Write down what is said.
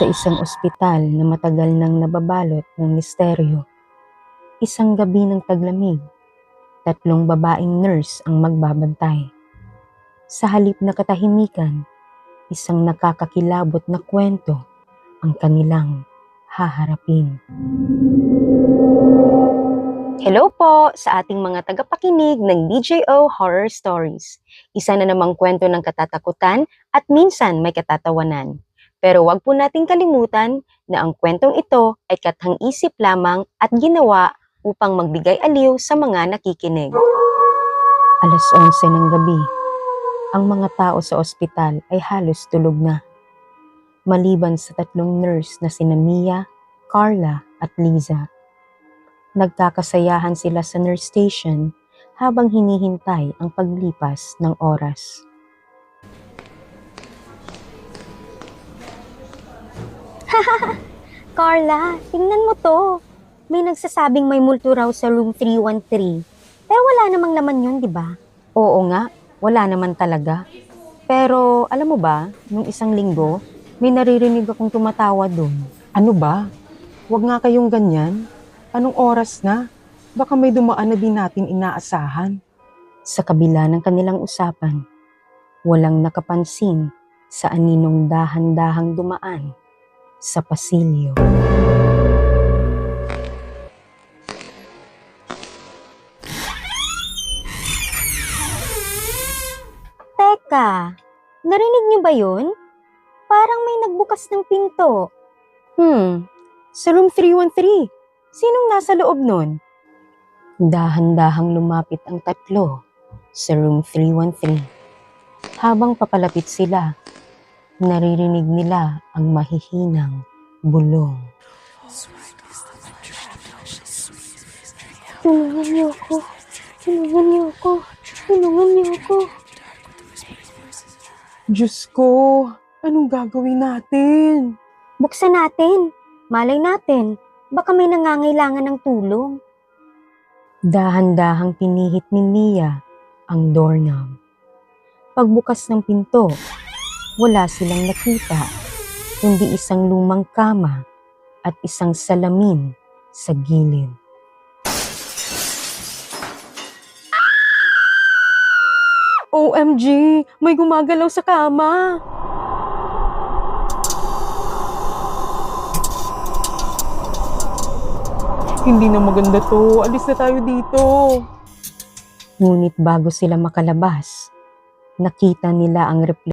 Sa isang ospital na matagal nang nababalot ng misteryo, isang gabi ng taglamig, tatlong babaeng nurse ang magbabantay. Sa halip na katahimikan, isang nakakakilabot na kwento ang kanilang haharapin. Hello po sa ating mga tagapakinig ng DJO Horror Stories. Isa na namang kwento ng katatakutan at minsan may katatawanan. Pero wag po nating kalimutan na ang kwentong ito ay kathang isip lamang at ginawa upang magbigay aliw sa mga nakikinig. Alas 11 ng gabi, ang mga tao sa ospital ay halos tulog na. Maliban sa tatlong nurse na sina Mia, Carla at Liza. Nagkakasayahan sila sa nurse station habang hinihintay ang paglipas ng oras. Carla, tingnan mo to. May nagsasabing may multo raw sa room 313. Pero wala namang laman yun, di ba? Oo nga, wala naman talaga. Pero alam mo ba, nung isang linggo, may naririnig akong tumatawa doon. Ano ba? Huwag nga kayong ganyan. Anong oras na? Baka may dumaan na din natin inaasahan. Sa kabila ng kanilang usapan, walang nakapansin sa aninong dahan-dahang dumaan sa pasilyo. Teka, narinig niyo ba yun? Parang may nagbukas ng pinto. Hmm, sa room 313. Sinong nasa loob nun? Dahan-dahang lumapit ang tatlo sa room 313. Habang papalapit sila, naririnig nila ang mahihinang bulong. Tulungan niyo ako. Tulungan niyo ako. Tulungan niyo ako. Diyos ko, anong gagawin natin? Buksan natin. Malay natin. Baka may nangangailangan ng tulong. Dahan-dahang pinihit ni Mia ang doorknob. Pagbukas ng pinto, wala silang nakita, kundi isang lumang kama at isang salamin sa gilid. OMG, may gumagalaw sa kama. Hindi na maganda to. Alis na tayo dito. Ngunit bago sila makalabas, nakita nila ang refleksyon